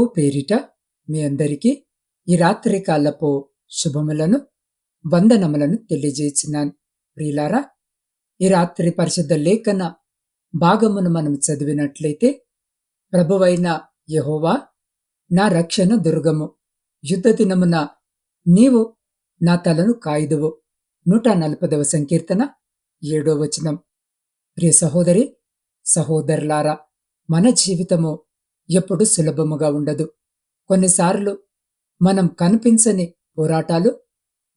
ప్రభువు పేరిట మీ అందరికీ ఈ రాత్రి కాలపు శుభములను వందనములను తెలియజేస్తున్నాను. ప్రియులారా ఈ రాత్రి పరిశుద్ధ లేఖన భాగమును మనం చదివినట్లయితే ప్రభువైన యహోవా నా రక్షణ దుర్గము యుద్ధ దినమున నీవు నా తలను కాయుదువు. నూట నలపదవ సంకీర్తన ఏడో వచనం. ప్రియ సహోదరి సహోదరులారా మన జీవితము ఎప్పుడు సులభముగా ఉండదు. కొన్నిసార్లు మనం కనిపించని పోరాటాలు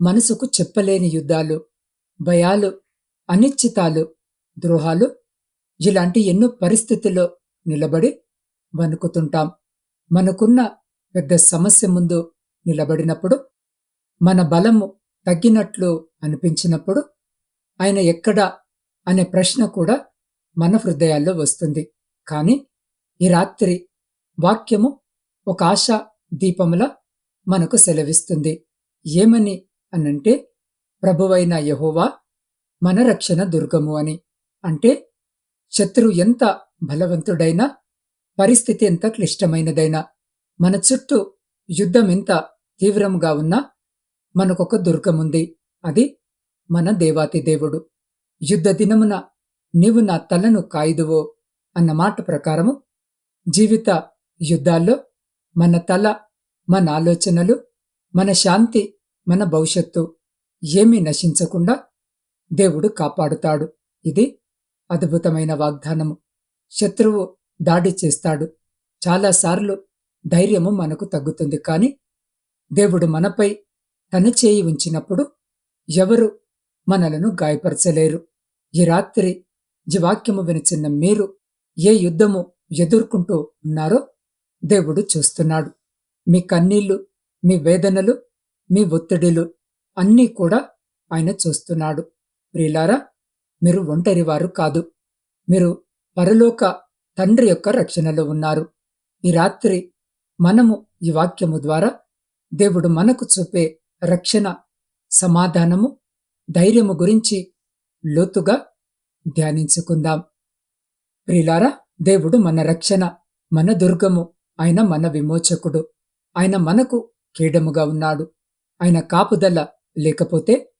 మనసుకు చెప్పలేని యుద్ధాలు భయాలు అనిశ్చితాలు ద్రోహాలు ఇలాంటి ఎన్నో పరిస్థితుల్లో నిలబడి వణుకుతుంటాం. మనకున్న పెద్ద సమస్య ముందు నిలబడినప్పుడు మన బలము తగ్గినట్లు అనిపించినప్పుడు ఆయన ఎక్కడా అనే ప్రశ్న కూడా మన హృదయాల్లో వస్తుంది. కానీ ఈ రాత్రి వాక్యము ఒక ఆశా దీపముల మనకు సెలవిస్తుంది. ఏమని అనంటే ప్రభువైన యహోవా మన రక్షణ దుర్గము అని. అంటే శత్రువు ఎంత బలవంతుడైనా పరిస్థితి ఎంత క్లిష్టమైనదైనా మన చుట్టూ యుద్ధం ఎంత తీవ్రంగా ఉన్నా మనకొక దుర్గముంది. అది మన దేవాతి దేవుడు. యుద్ధ దినమున నీవు నా తలను కాయుదువో అన్న మాట ప్రకారము జీవిత యుద్ధాల్లో మన తల మన ఆలోచనలు మన శాంతి మన భవిష్యత్తు ఏమీ నశించకుండా దేవుడు కాపాడుతాడు. ఇది అద్భుతమైన వాగ్దానము. శత్రువు దాడి చేస్తాడు. చాలాసార్లు ధైర్యము మనకు తగ్గుతుంది. కానీ దేవుడు మనపై తన చేయి ఉంచినప్పుడు ఎవరు మనలను గాయపరచలేరు. ఈ రాత్రి ఈ వాక్యము వినిచిన్న మీరు ఏ యుద్ధము ఎదుర్కొంటూ ఉన్నారో దేవుడు చూస్తున్నాడు. మీ కన్నీళ్ళు మీ వేదనలు మీ ఒత్తిడిలు అన్నీ కూడా ఆయన చూస్తున్నాడు. ప్రియులారా మీరు ఒంటరివారు కాదు. మీరు పరలోక తండ్రి యొక్క రక్షణలో ఉన్నారు. ఈ రాత్రి మనము ఈ వాక్యము ద్వారా దేవుడు మనకు చూపే రక్షణ సమాధానము ధైర్యము గురించి లోతుగా ధ్యానించుకుందాం. ప్రిలారా దేవుడు మన రక్షణ మన దుర్గము ఆయన మన విమోచకుడు. ఆయన మనకు కీడముగా ఉన్నాడు. ఆయన కాపుదల లేకపోతే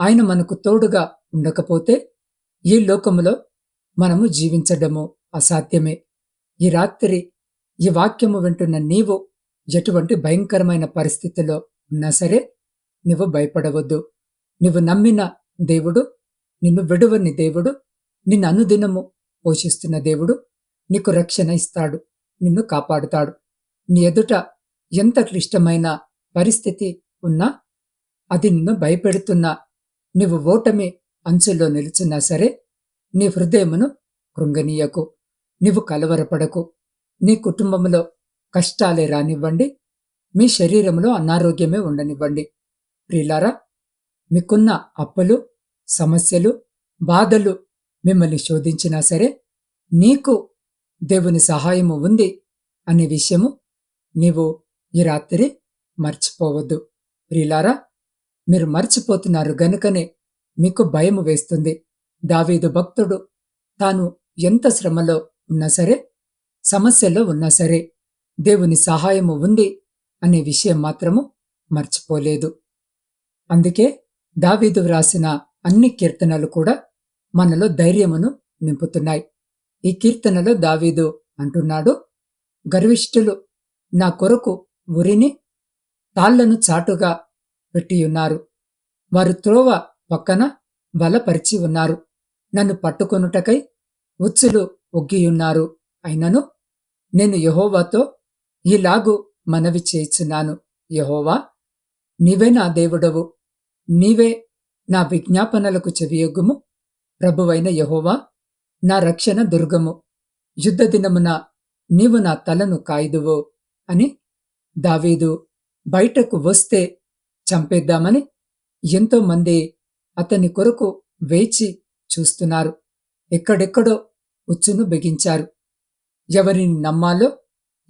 ఆయన మనకు తోడుగా ఉండకపోతే ఈ లోకములో మనము జీవించడము అసాధ్యమే. ఈ రాత్రి ఈ వాక్యము వింటున్న నీవు ఎటువంటి భయంకరమైన పరిస్థితిలో ఉన్నా సరే నువ్వు భయపడవద్దు. నువ్వు నమ్మిన దేవుడు నిన్ను విడువని దేవుడు నిన్ను అనుదినము పోషిస్తున్న దేవుడు నీకు రక్షణ ఇస్తాడు. నిన్ను కాపాడుతాడు. నీ ఎదుట ఎంత క్లిష్టమైన పరిస్థితి ఉన్నా అది నిన్ను భయపెడుతున్నా. నీవు ఓటమి అంచుల్లో నిలుచున్నా సరే నీ హృదయమును కృంగనీయకు. నీవు కలవరపడకు. నీ కుటుంబంలో కష్టాలే రానివ్వండి. మీ శరీరంలో అనారోగ్యమే ఉండనివ్వండి. ప్రియులారా మీకున్న అప్పులు సమస్యలు బాధలు మిమ్మల్ని శోధించినా సరే నీకు దేవుని సహాయము ఉంది అనే విషయము నీవు ఈ రాత్రి మర్చిపోవద్దు. ప్రిలారా మీరు మర్చిపోతున్నారు గనుకనే మీకు భయము వేస్తుంది. దావీదు భక్తుడు తాను ఎంత శ్రమలో ఉన్నా సరే సమస్యలో ఉన్నా సరే దేవుని సహాయము ఉంది అనే విషయం మాత్రము మర్చిపోలేదు. అందుకే దావీదు వ్రాసిన అన్ని కీర్తనలు కూడా మనలో ధైర్యమును నింపుతున్నాయి. ఈ కీర్తనలో దావీదు అంటున్నాడు గర్విష్ఠులు నా కొరకు ఉరిని తాళ్ళను చాటుగా పెట్టియున్నారు. వారు త్రోవ పక్కన బలపరిచి ఉన్నారు. నన్ను పట్టుకొనుటకై ఉచ్చులు ఒగ్గియున్నారు. అయినను నేను యహోవాతో ఇలాగు మనవి చేయుచున్నాను. యహోవా నీవే నా దేవుడవు. నీవే నా విజ్ఞాపనలకు చెవియొగ్గుము. ప్రభువైన యహోవా నా రక్షణ దుర్గము. యుద్ధ దినమున నీవు నా తలను కాయదువో అని దావీదు బయటకు వస్తే చంపేద్దామని ఎంతోమంది అతని కొరకు వేచి చూస్తున్నారు. ఎక్కడెక్కడో ఉచ్చును బిగించారు. ఎవరిని నమ్మాలో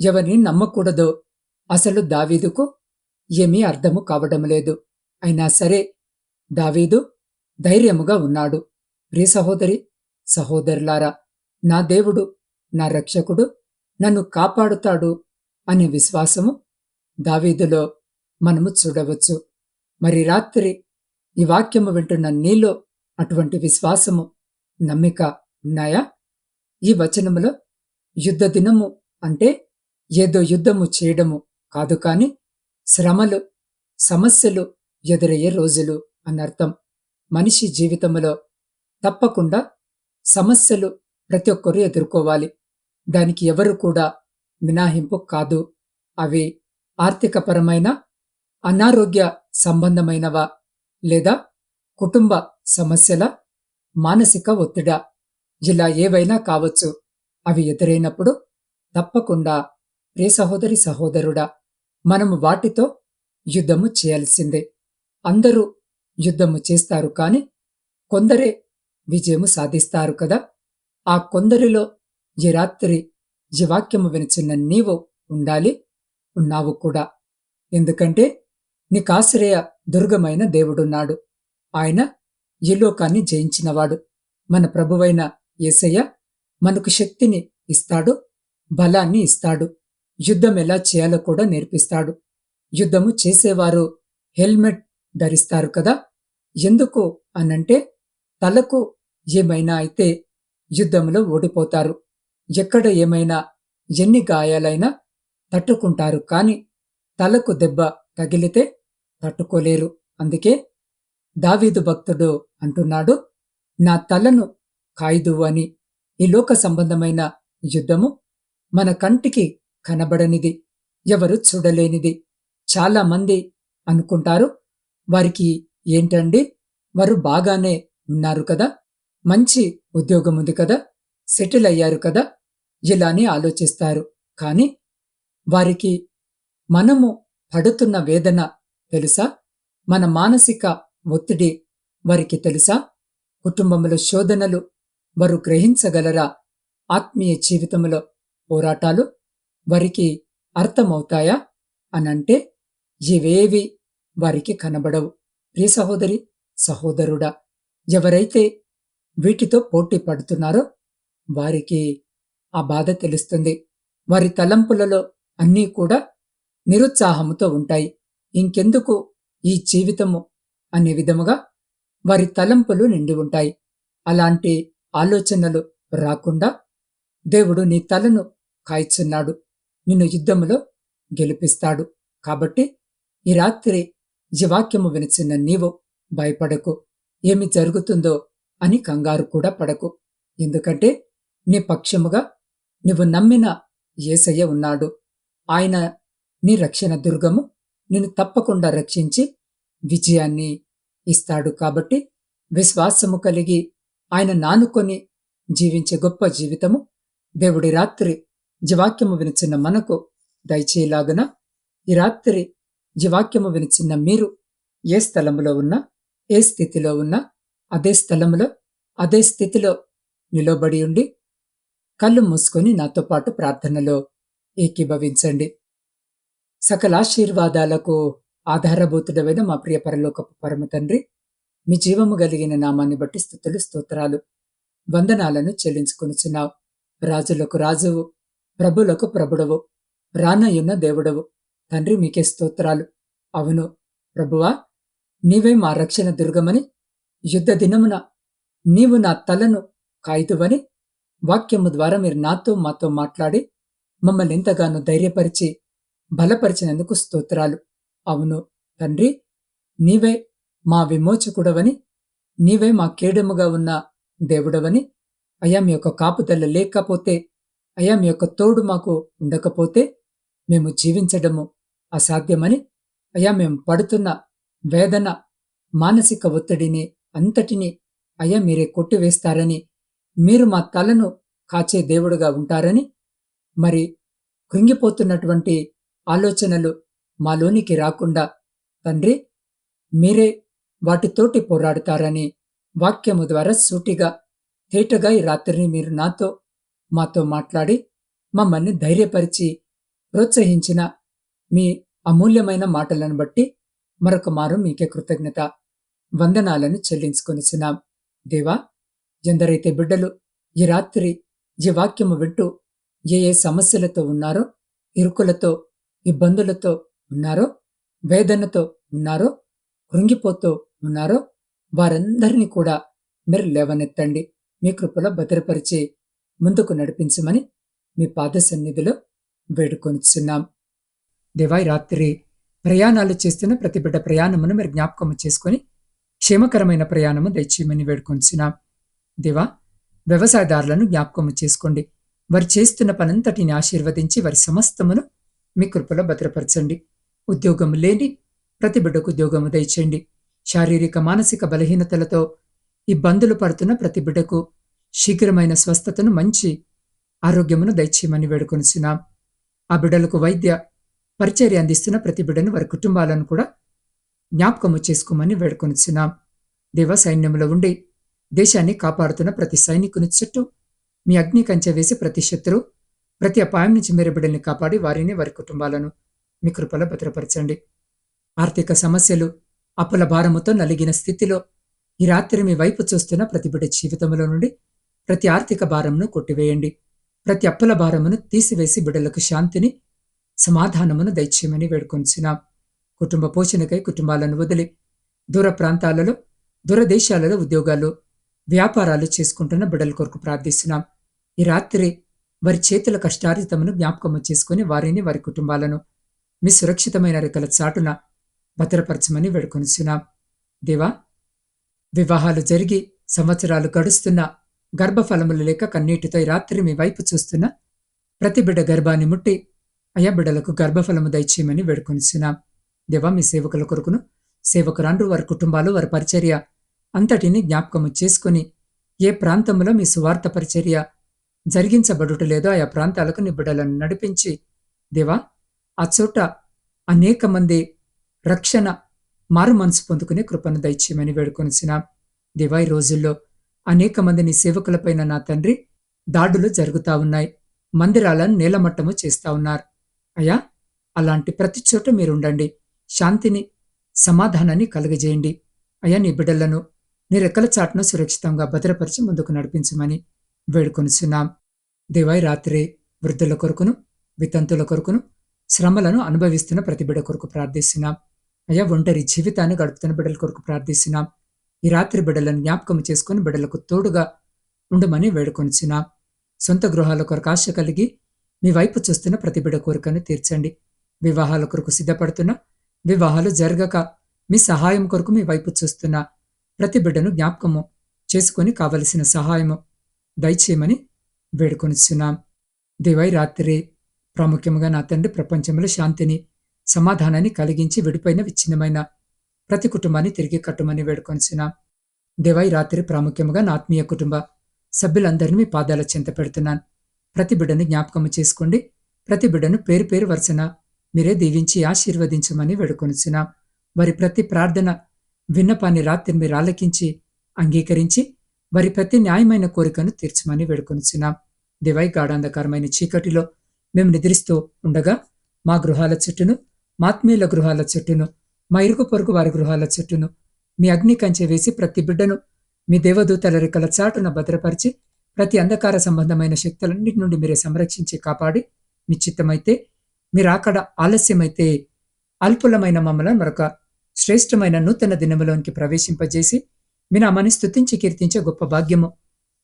ఎవరిని నమ్మకూడదో అసలు దావీదుకు ఏమీ అర్థము కావడం లేదు. అయినా సరే దావీదు ధైర్యముగా ఉన్నాడు. ప్రియ సహోదరి సహోదరులారా నా దేవుడు నా రక్షకుడు నన్ను కాపాడుతాడు అనే విశ్వాసము దావీదులో మనము చూడవచ్చు. మరి రాత్రి ఈ వాక్యము వింటున్న నీలో అటువంటి విశ్వాసము నమ్మిక ఉన్నాయా? ఈ వచనములో యుద్ధ దినము అంటే ఏదో యుద్ధము చేయడము కాదు కాని శ్రమలు సమస్యలు ఎదురయ్యే రోజులు అనర్థం మనిషి జీవితంలో తప్పకుండా సమస్యలు ప్రతి ఒక్కరూ ఎదుర్కోవాలి. దానికి ఎవరు కూడా మినాహింపు కాదు. అవి ఆర్థికపరమైన అనారోగ్య సంబంధమైనవా లేదా కుటుంబ సమస్యల మానసిక ఒత్తిడా? ఇలా ఏవైనా కావచ్చు. అవి ఎదురైనప్పుడు తప్పకుండా ప్రియ సహోదరి సహోదరుడా మనము వాటితో యుద్ధము చేయాల్సిందే. అందరూ యుద్ధము చేస్తారు కాని కొందరే విజయము సాధిస్తారు కదా? ఆ కొందరిలో ఈ రాత్రి ఈ వాక్యము వినిచిన్న నీవు ఉండాలి ఉన్నావు కూడా. ఎందుకంటే నీకాశ్రయ దుర్గమైన దేవుడున్నాడు. ఆయన ఈ లోకాన్ని జయించినవాడు. మన ప్రభువైన యేసయ్య మనకు శక్తిని ఇస్తాడు బలాన్ని ఇస్తాడు. యుద్ధం ఎలా చేయాలో కూడా నేర్పిస్తాడు. యుద్ధము చేసేవారు హెల్మెట్ ధరిస్తారు కదా? ఎందుకు అనంటే తలకు ఏమైనా అయితే యుద్ధంలో ఓడిపోతారు. ఎక్కడ ఏమైనా ఎన్ని గాయాలైనా తట్టుకుంటారు కాని తలకు దెబ్బ తగిలితే తట్టుకోలేరు. అందుకే దావీదు భక్తుడు అంటున్నాడు నా తలను కాయదు అని. ఈ లోక సంబంధమైన యుద్ధము మన కంటికి కనబడనిది ఎవరు చూడలేనిది. చాలామంది అనుకుంటారు వారికి ఏంటండి? వారు బాగానే ఉన్నారు కదా? మంచి ఉద్యోగం ఉంది కదా? సెటిల్ అయ్యారు కదా? ఇలానే ఆలోచిస్తారు. కానీ వారికి మనము పడుతున్న వేదన తెలుసా? మన మానసిక ఒత్తిడి వారికి తెలుసా? కుటుంబంలో శోధనలు వారు గ్రహించగలరా? ఆత్మీయ జీవితంలో పోరాటాలు వారికి అర్థమవుతాయా? అనంటే ఇవేవి వారికి కనబడవు. ప్రియ సహోదరి సహోదరుడా ఎవరైతే వీటితో పోటీ పడుతున్నారో వారికి ఆ బాధ తెలుస్తుంది. వారి తలంపులలో అన్నీ కూడా నిరుత్సాహముతో ఉంటాయి. ఇంకెందుకు ఈ జీవితము అనే విధముగా వారి తలంపులు నిండి ఉంటాయి. అలాంటి ఆలోచనలు రాకుండా దేవుడు నీ తలను కాయిచున్నాడు. నిన్ను యుద్ధములో గెలిపిస్తాడు. కాబట్టి ఈ రాత్రి జీవాక్యము వినిచిన నీవు భయపడకు. ఏమి జరుగుతుందో అని కంగారు కూడా పడకు. ఎందుకంటే నీ పక్షముగా నువ్వు నమ్మిన ఏసయ్య ఉన్నాడు. ఆయన నీ రక్షణ దుర్గము నిన్ను తప్పకుండా రక్షించి విజయాన్ని ఇస్తాడు కాబట్టి విశ్వాసము కలిగి ఆయన నానుకొని జీవించే గొప్ప జీవితము దేవుడి రాత్రి జీవాక్యము వినిచిన మనకు దయచేలాగున ఈ రాత్రి జీవాక్యము వినిచిన మీరు ఏ స్థలములో ఉన్నా ఏ స్థితిలో ఉన్నా అదే స్థలములో అదే స్థితిలో నిలబడి ఉండి కళ్ళు మూసుకొని నాతో పాటు ప్రార్థనలో ఏకీభవించండి. సకల ఆశీర్వాదాలకు ఆధారభూతుడమైన మా ప్రియ పరలోకపు పరమ తండ్రి మీ జీవము కలిగిన నామాన్ని బట్టి స్థుతులు స్తోత్రాలు వందనాలను చెల్లించుకొనిచున్నావు. రాజులకు రాజువు ప్రభులకు ప్రభుడవు రానయ్యున్న దేవుడవు. తండ్రి మీకే స్తోత్రాలు. అవును ప్రభువా నీవే మా రక్షణ దుర్గమని యుద్ధ దినమున నీవు నా తలను కాయుదువని వాక్యము ద్వారా మీరు నాతో మాతో మాట్లాడి మమ్మల్ని ఎంతగానో ధైర్యపరిచి బలపరిచినందుకు స్తోత్రాలు. అవును తండ్రి నీవే మా విమోచకుడవని నీవే మా కేడముగా ఉన్న దేవుడవని అయ్యా మీ యొక్క కాపుదల లేకపోతే అయా మీ యొక్క తోడు మాకు ఉండకపోతే మేము జీవించడము అసాధ్యమని అయ్యా మేము పడుతున్న వేదన మానసిక ఒత్తిడిని అంతటిని అయ్యా మీరే కొట్టివేస్తారని మీరు మా తలను కాచే దేవుడుగా ఉంటారని మరి కృంగిపోతున్నటువంటి ఆలోచనలు మాలోనికి రాకుండా తండ్రి మీరే వాటితోటి పోరాడుతారని వాక్యము ద్వారా సూటిగా తేటగా ఈ రాత్రిని మీరు నాతో మాతో మాట్లాడి మమ్మల్ని ధైర్యపరిచి ప్రోత్సహించిన మీ అమూల్యమైన మాటలను బట్టి మరొక మారు మీకే కృతజ్ఞత. వందనాలను చెల్లించుకొనిచున్నాం. దేవా ఎందరైతే బిడ్డలు ఈ రాత్రి ఈ వాక్యము వింటూ ఏ ఏ సమస్యలతో ఉన్నారో ఇరుకులతో ఇబ్బందులతో ఉన్నారో వేదనతో ఉన్నారో కృంగిపోతూ ఉన్నారో వారందరినీ కూడా మీరు లేవనెత్తండి. మీ కృపలో భద్రపరిచి ముందుకు నడిపించమని మీ పాద సన్నిధిలో వేడుకొనిచున్నాం. దేవాయి రాత్రి ప్రయాణాలు చేస్తున్న ప్రతి బిడ్డ ప్రయాణమును మీరు జ్ఞాపకం చేసుకొని క్షేమకరమైన ప్రయాణము దయచేయమని వేడుకొనిచున్నాం దేవా వ్యవసాయదారులను జ్ఞాపకం చేసుకోండి. వారు చేస్తున్న పనంతటిని ఆశీర్వదించి వారి సమస్తమును మీ కృపలో భద్రపరచండి. ఉద్యోగము లేని ప్రతి బిడ్డకు ఉద్యోగము దయచేయండి. శారీరక మానసిక బలహీనతలతో ఇబ్బందులు పడుతున్న ప్రతి బిడ్డకు శీఘ్రమైన స్వస్థతను మంచి ఆరోగ్యమును దయచేయమని వేడుకొనిచున్నాం ఆ బిడ్డలకు వైద్య పరిచర్య అందిస్తున్న ప్రతి బిడ్డను వారి కుటుంబాలను కూడా జ్ఞాపకము చేసుకోమని వేడుకొనిచున్నాం. దేవ సైన్యంలో ఉండి దేశాన్ని కాపాడుతున్న ప్రతి సైనికుని చుట్టూ మీ అగ్ని కంచె వేసి ప్రతి శత్రు ప్రతి అపాయం నుంచి మీరు బిడ్డల్ని కాపాడి వారిని వారి కుటుంబాలను మీ కృపలో భద్రపరచండి. ఆర్థిక సమస్యలు అప్పుల భారముతో నలిగిన స్థితిలో ఈ రాత్రి మీ వైపు చూస్తున్న ప్రతి బిడ్డ జీవితంలో నుండి ప్రతి ఆర్థిక భారంను కొట్టివేయండి. ప్రతి అప్పుల భారమును తీసివేసి బిడ్డలకు శాంతిని సమాధానమును దయచేయమని వేడుకొంచున్నాం కుటుంబ పోషణకై కుటుంబాలను వదిలి దూర ప్రాంతాలలో దూరదేశాలలో ఉద్యోగాలు వ్యాపారాలు చేసుకుంటున్న బిడ్డల కొరకు ప్రార్థిస్తున్నాం. ఈ రాత్రి వారి చేతుల కష్టార్జితమును జ్ఞాపకము చేసుకుని వారిని వారి కుటుంబాలను మీ సురక్షితమైన రెక్కల చాటున భద్రపరచమని వేడుకొనిచున్నాం దేవా వివాహాలు జరిగి సంవత్సరాలు గడుస్తున్న గర్భఫలములు లేక కన్నీటితో ఈ రాత్రి మీ వైపు చూస్తున్న ప్రతి బిడ్డ గర్భాన్ని ముట్టి అయా బిడ్డలకు గర్భఫలము దయచేయమని వేడుకొనిచున్నాం దేవా మీ సేవకుల కొరకును సేవకురాండ్రు వారి కుటుంబాలు వారి పరిచర్య అంతటిని జ్ఞాపకము చేసుకుని ఏ ప్రాంతంలో మీ సువార్త పరిచర్య జరిగించబడుట లేదో ఆయా ప్రాంతాలకు నీ బిడ్డలను నడిపించి దేవా ఆ చోట అనేక మంది రక్షణ మారు మనసు పొందుకునే కృపను దయచేయమని వేడుకొనిసినాం దేవా ఈ రోజుల్లో అనేక మంది నీ సేవకులపైన నా తండ్రి దాడులు జరుగుతా ఉన్నాయి. మందిరాలను నేలమట్టము చేస్తా ఉన్నారు. అయ్యా అలాంటి ప్రతి చోట మీరుండండి. శాంతిని సమాధానాన్ని కలుగజేయండి. అయ్యా నీ బిడ్డలను నీ రెక్కల చాటును సురక్షితంగా భద్రపరిచి ముందుకు నడిపించమని వేడుకొనిచున్నాం. దేవాయి రాత్రి వృద్ధుల కొరకును వితంతుల కొరకును శ్రమలను అనుభవిస్తున్న ప్రతి బిడ్డ కొరకు ప్రార్థిస్తున్నాం. అయ్యా ఒంటరి జీవితాన్ని గడుపుతున్న బిడ్డల కొరకు ప్రార్థిస్తున్నాం. ఈ రాత్రి బిడ్డలను జ్ఞాపకం చేసుకుని బిడ్డలకు తోడుగా ఉండమని వేడుకొనిచున్నాం. సొంత గృహాల కొరకు ఆశ కలిగి మీ వైపు చూస్తున్న ప్రతిబిడ కోరికను తీర్చండి. వివాహాల కొరకు సిద్ధపడుతున్న వివాహాలు జరగక మీ సహాయం కొరకు మీ వైపు చూస్తున్న ప్రతి బిడ్డను జ్ఞాపకము చేసుకొని కావలసిన సహాయము దయచేయమని వేడుకొనిచున్నాం. దివై రాత్రి ప్రాముఖ్యంగా నా తండ్రి ప్రపంచంలో శాంతిని సమాధానాన్ని కలిగించి విడిపోయిన విచ్ఛిన్నమైన ప్రతి కుటుంబాన్ని తిరిగి కట్టమని వేడుకొనిచున్నాం. దివై రాత్రి ప్రాముఖ్యంగా నా ఆత్మీయ కుటుంబ సభ్యులందరినీ మీ పాదాల చింత పెడుతున్నాను. ప్రతి బిడ్డను జ్ఞాపకము చేసుకోండి. ప్రతి బిడ్డను పేరు పేరు వరుసన మీరే దీవించి ఆశీర్వదించమని వేడుకొనిచున్నాం. వారి ప్రతి ప్రార్థన విన్నపాన్ని రాత్రి మీరు ఆలకించి అంగీకరించి వారి ప్రతి న్యాయమైన కోరికను తీర్చమని వేడుకొనిచున్నాం. దివై గాఢాంధకారమైన చీకటిలో మేము నిద్రిస్తూ ఉండగా మా గృహాల చుట్టూను మాత్మీయుల గృహాల చుట్టూను మా ఇరుగు పొరుగు వారి గృహాల చుట్టూను మీ అగ్ని కంచె వేసి ప్రతి బిడ్డను మీ దేవదూతల రెక్కల చాటున భద్రపరిచి ప్రతి అంధకార సంబంధమైన శక్తులన్నిటి నుండి మీరే సంరక్షించి కాపాడి మీ చిత్తమైతే మీరు అక్కడ ఆలస్యమైతే అల్పులమైన మమ్మల్ని మరొక శ్రేష్టమైన నూతన దినములోనికి ప్రవేశింపజేసి మీ నామాన్ని స్తుతించి కీర్తించే గొప్ప భాగ్యము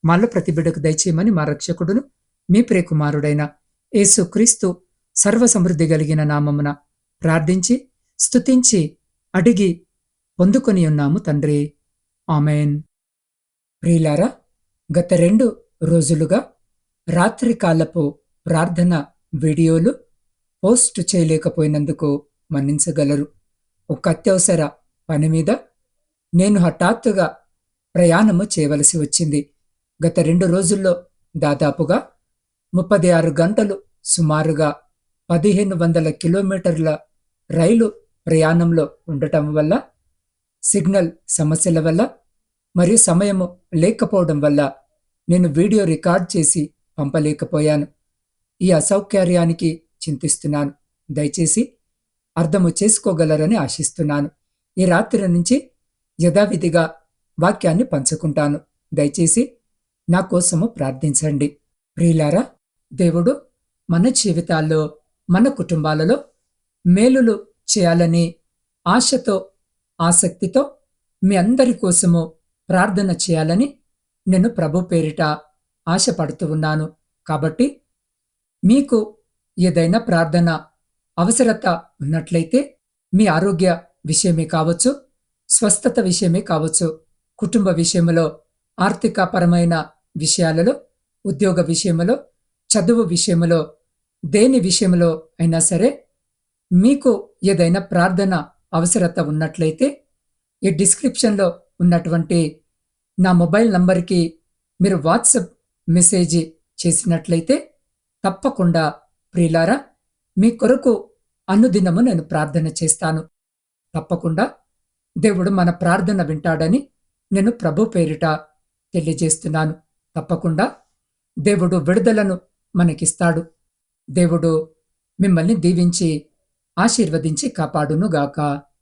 మాలో ప్రతి బిడ్డకు దయచేయమని మా రక్షకుడును మీ ప్రియకుమారుడైన యేసు క్రీస్తు సర్వ సమృద్ధి కలిగిన నామమున ప్రార్థించి స్తుతించి అడిగి పొందుకొని ఉన్నాము తండ్రి. ఆమెన్. ప్రియులారా గత రెండు రోజులుగా రాత్రికాలపు ప్రార్థన వీడియోలు పోస్ట్ చేయలేకపోయినందుకు మన్నించగలరు. ఒక అత్యవసర పని మీద నేను హఠాత్తుగా ప్రయాణము చేయవలసి వచ్చింది. గత రెండు రోజుల్లో దాదాపుగా ముప్పది ఆరు గంటలు సుమారుగా పదిహేను వందల కిలోమీటర్ల రైలు ప్రయాణంలో ఉండటం వల్ల సిగ్నల్ సమస్యల వల్ల మరియు సమయము లేకపోవడం వల్ల నేను వీడియో రికార్డ్ చేసి పంపలేకపోయాను. ఈ అసౌకర్యానికి చింతిస్తున్నాను. దయచేసి అర్థము చేసుకోగలరని ఆశిస్తున్నాను. ఈ రాత్రి నుంచి యథావిధిగా వాక్యాన్ని పంచుకుంటాను. దయచేసి నా కోసము ప్రార్థించండి. ప్రియులారా దేవుడు మన జీవితాల్లో మన కుటుంబాలలో మేలులు చేయాలని ఆశతో ఆసక్తితో మీ అందరి కోసము ప్రార్థన చేయాలని నేను ప్రభు పేరిట ఆశపడుతూ ఉన్నాను. కాబట్టి మీకు ఏదైనా ప్రార్థన అవసరత ఉన్నట్లయితే మీ ఆరోగ్య విషయమే కావచ్చు స్వస్థత విషయమే కావచ్చు కుటుంబ విషయంలో ఆర్థికపరమైన విషయాలలో ఉద్యోగ విషయంలో చదువు విషయంలో దేని విషయంలో అయినా సరే మీకు ఏదైనా ప్రార్థన అవసరత ఉన్నట్లయితే ఈ డిస్క్రిప్షన్లో ఉన్నటువంటి నా మొబైల్ నంబర్కి మీరు వాట్సప్ మెసేజ్ చేసినట్లయితే తప్పకుండా ప్రియులారా మీ కొరకు అనుదినము నేను ప్రార్థన చేస్తాను. తప్పకుండా దేవుడు మన ప్రార్థన వింటాడని నేను ప్రభు పేరిట తెలియజేస్తున్నాను. తప్పకుండా దేవుడు విడుదలను మనకిస్తాడు. దేవుడు మిమ్మల్ని దీవించి ఆశీర్వదించి కాపాడునుగాక.